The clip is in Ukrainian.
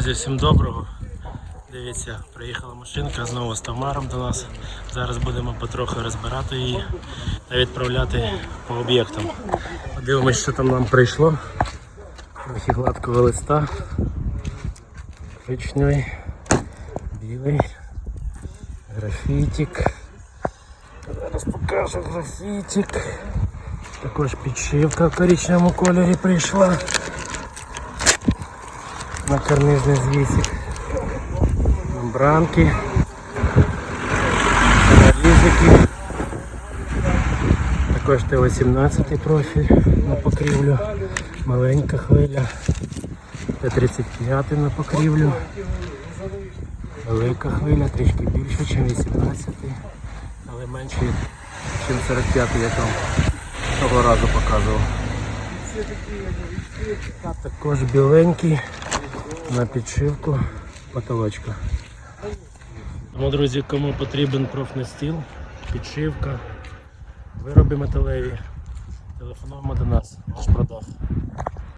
Друзі, Всім доброго. Дивіться, приїхала машинка знову з товаром до нас. Зараз будемо потроху розбирати її та відправляти по об'єктам. Подивимось, що там нам прийшло. Трохи гладкого листа. Коричневий, білий, графітик. Зараз покажу графітик. Також підшивка в коричневому кольорі прийшла на карнизний звісик. Мембранки, нарізики. Також Т-18 профіль на покрівлю, маленька хвиля, Т-35 на покрівлю, велика хвиля, трішки більше, ніж 18, але менше, ніж 45, як вам того разу показував. Також біленький на підшивку потолочка. Тому, друзі, кому потрібен профнастіл, підшивка, вироби металеві, телефонуємо до нас.